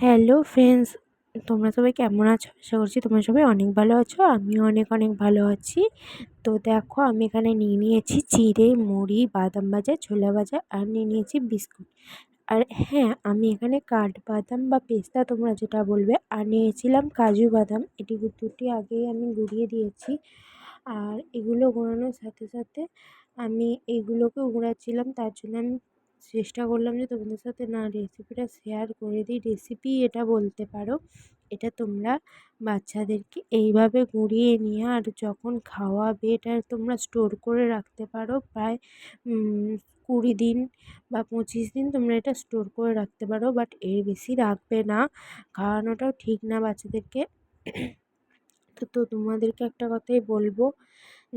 Hello friends তোমরা সবাই কেমন আছো? আশা করছি তোমরা সবাই অনেক ভালো আছো। আমিও অনেক অনেক ভালো আছি। তো দেখো, আমি এখানে নিয়ে নিয়েছি চিড়ে, মুড়ি, বাদাম ভাজা, ছোলা ভাজা আর নিয়ে নিয়েছি বিস্কুট। আর হ্যাঁ আমি এখানে কাঠবাদাম বা পেস্তা তোমরা যেটা বলবে, আর নিয়েছিলাম কাজু বাদাম। এটি দুটি আগেই আমি গুঁড়িয়ে দিয়েছি। আর এগুলো গুঁড়ানোর সাথে সাথে আমি এগুলোকেও গুঁড়াচ্ছিলাম তার জন্য আমি চেষ্টা করলাম যে তোমাদের সাথে না রেসিপিটা শেয়ার করে দিই। রেসিপি এটা বলতে পারো, এটা তোমরা বাচ্চাদেরকে এইভাবে গুঁড়িয়ে নিয়ে আর যখন খাওয়াবে এটা তোমরা স্টোর করে রাখতে পারো। প্রায় কুড়ি দিন বা পঁচিশ দিন তোমরা এটা স্টোর করে রাখতে পারো। বাট এর বেশি রাখবে না, খাওয়ানোটাও ঠিক না বাচ্চাদেরকে। তো তোমাদেরকে একটা কথাই বলব,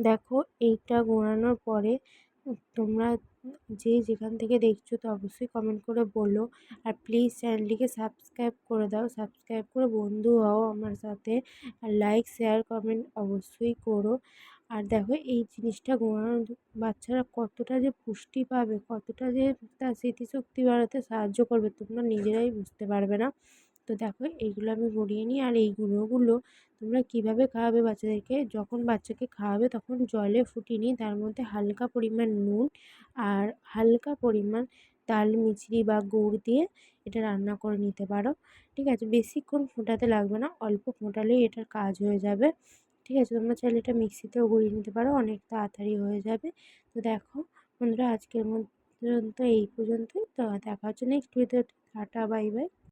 দেখো এইটা গোড়ানোর পরে তোমরা যে যেখান থেকে দেখছ তো অবশ্যই কমেন্ট করে বলো। আর প্লিজ চ্যানেলটিকে সাবস্ক্রাইব করে দাও। সাবস্ক্রাইব করে বন্ধু হও আমার সাথে। আর লাইক শেয়ার কমেন্ট অবশ্যই করো। আর দেখো এই জিনিসটা ঘোরানোর বাচ্চারা কতটা যে পুষ্টি পাবে, কতটা যে তার স্মৃতিশক্তি বাড়াতে সাহায্য করবে, তোমরা নিজেরাই বুঝতে পারবে না। তো দেখো এইগুলো আমি গড়িয়ে নিই আর এই গুঁড়োগুলো তোমরা কীভাবে খাওয়াবে বাচ্চাদেরকে? যখন বাচ্চাকে খাওয়াবে তখন জলে ফুটিয়ে নিই তার মধ্যে হালকা পরিমাণ নুন আর হালকা পরিমাণ তাল মিছরি বা গুড় দিয়ে এটা রান্না করে নিতে পারো। ঠিক আছে? বেশিক্ষণ ফোটাতে লাগবে না, অল্প ফোটালেই এটার কাজ হয়ে যাবে। ঠিক আছে? তোমরা চাইলে এটা মিক্সিতেও গুঁড়িয়ে নিতে পারো, অনেক তাড়াতাড়ি হয়ে যাবে। তো দেখো বন্ধুরা, আজকের মধ্যে এই পর্যন্তই। তো দেখা হচ্ছে নেক্সট ভিডিওতে টাটা বাই বাই